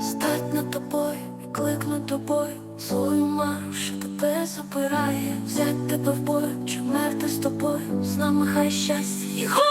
Стать над тобою, і кликнуть тобою, свою мару, що тебе забирає, взять тебе в бою, чи мерти з тобою, з нами хай щастя.